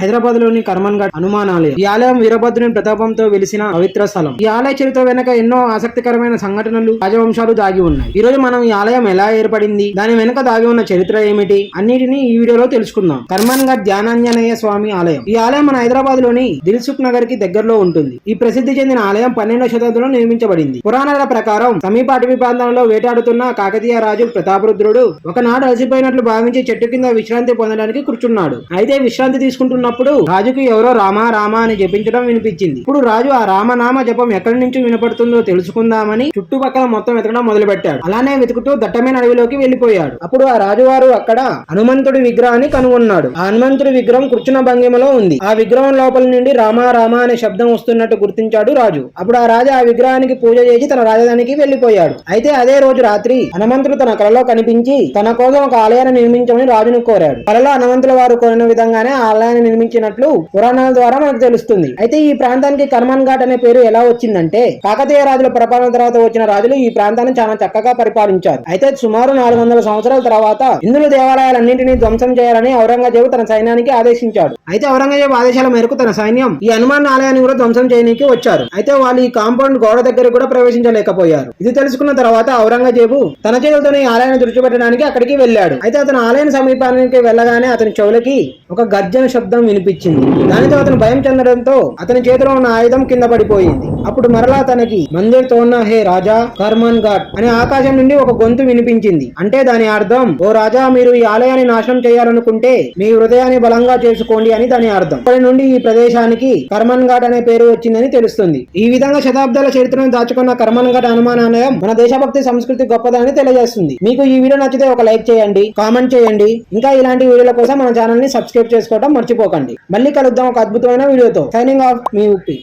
హైదరాబాద్లోని కర్మన్ ఘాట్ హనుమాన్ ఈ ఆలయం వీరభద్రుని ప్రతాపంతో వెలిసిన పవిత్ర స్థలం. ఈ ఆలయ చరిత్ర వెనక ఎన్నో ఆసక్తికరమైన సంఘటనలు రాజవంశాలు దాగి ఉన్నాయి. ఈ రోజు మనం ఈ ఆలయం ఎలా ఏర్పడింది దాని వెనుక దాగి ఉన్న చరిత్ర ఏమిటి అన్నిటిని ఈ వీడియోలో తెలుసుకుందాం. కర్మన్ ఘాట్ ధ్యానాంజనేయ స్వామి ఆలయం. ఈ ఆలయం మన హైదరాబాద్లోని దిల్సుఖ్ నగర్కి దగ్గరలో ఉంటుంది. ఈ ప్రసిద్ధి చెందిన ఆలయం పన్నెండవ శతాబ్దంలో నిర్మించబడింది. పురాణాల ప్రకారం సమీప అటవీ ప్రాంతంలో వేటాడుతున్న కాకతీయ రాజు ప్రతాపరుద్రుడు ఒకనాడు అలసిపోయినట్లు భావించి చెట్టు కింద విశ్రాంతి పొందడానికి కూర్చున్నాడు. అయితే విశ్రాంతి తీసుకుంటున్నప్పుడు రాజుకు ఎవరో రామా రామా అని జపించడం వినిపించింది. ఇప్పుడు రాజు ఆ రామనామ జపం ఎక్కడి నుంచి వినపడుతుందో తెలుసుకుందామని చుట్టుపక్కల మొత్తం వెతకడం మొదలుపెట్టాడు. అలానే వెతుకుతూ దట్టమైన అడవిలోకి వెళ్ళిపోయాడు అప్పుడు ఆ రాజువారు అక్కడ హనుమంతుడి విగ్రహాన్ని కనుగొన్నాడు. ఆ హనుమంతుడి విగ్రహం కూర్చున్న భంగిమలో ఉంది. ఆ విగ్రహం లోపల నుండి రామా రామా అనే శబ్దం వస్తున్నట్టు గుర్తించాడు రాజు. అప్పుడు ఆ రాజు ఆ విగ్రహానికి పూజ చేసి తన రాజధానికి వెళ్ళిపోయాడు అయితే అదే రోజు రాత్రి హనుమంతుడు తన కలలో కనిపించి తన కోసం ఒక ఆలయాన్ని నిర్మించమని రాజును కోరాడు. కలలో హనుమంతుల వారు కోరిన విధంగానే ఆలయాన్ని నిర్మించినట్లు పురాణాల ద్వారా మనకు తెలుస్తుంది. అయితే ఈ ప్రాంతానికి కర్మన్ ఘాట్ అనే పేరు ఎలా వచ్చిందంటే కాకతీయ రాజుల పరిపాలన తర్వాత వచ్చిన రాజులు ఈ ప్రాంతాన్ని చాలా చక్కగా పరిపాలించారు. అయితే సుమారు నాలుగు వందల సంవత్సరాల తర్వాత ఇందులో దేవాలయాలన్నింటినీ ధ్వంసం చేయాలని ఔరంగజేబు తన సైన్యానికి ఆదేశించాడు. అయితే ఔరంగజేబు ఆదేశాల మేరకు తన సైన్యం ఈ హనుమాన్ ఆలయాన్ని కూడా ధ్వంసం చేయడానికి వచ్చారు. అయితే వాళ్ళు ఈ కాంపౌండ్ గోడ దగ్గర కూడా ప్రవేశించలేకపోయారు. ఇది తెలుసుకున్న తర్వాత ఔరంగజేబు తన చేతులతోనే ఈ ఆలయాన్ని తుడిచిపెట్టడానికి అక్కడికి వెళ్ళాడు. అయితే అతను ఆలయం సమీపానికి వెళ్ళగానే అతని చెవులకి ఒక గర్జన శబ్దం వినిపించింది. దానితో అతను భయం చెందడంతో అతని చేతిలో ఉన్న ఆయుధం కింద పడిపోయింది. అప్పుడు మరలా తనకి మందిర్ తోన్న హే రాజా కర్మన్ ఘాట్ అనే ఆకాశం నుండి ఒక గొంతు వినిపించింది. అంటే దాని అర్థం ఓ రాజా మీరు ఈ ఆలయాన్ని నాశనం చేయాలనుకుంటే మీ హృదయాన్ని బలంగా చేసుకోండి అని దాని అర్థం. అప్పటి నుండి ఈ ప్రదేశానికి కర్మన్ ఘాట్ అనే పేరు వచ్చిందని తెలుస్తుంది. ఈ విధంగా శతాబ్దాల చరిత్రను దాచుకున్న కర్మన్ ఘాట్ అనుమానాలయం మన దేశభక్తి సంస్కృతి గొప్పదని తెలియజేస్తుంది. మీకు ఈ వీడియో నచ్చితే ఒక లైక్ చేయండి కామెంట్ చేయండి. ఇంకా ఇలాంటి వీడియోల కోసం మన ఛానల్ని సబ్స్క్రైబ్ చేసుకోవడం మర్చిపోకండి. మళ్ళీ కలుద్దాం ఒక అద్భుతమైన వీడియోతో. సైనింగ్ ఆఫ్ మీ ఉప్పి.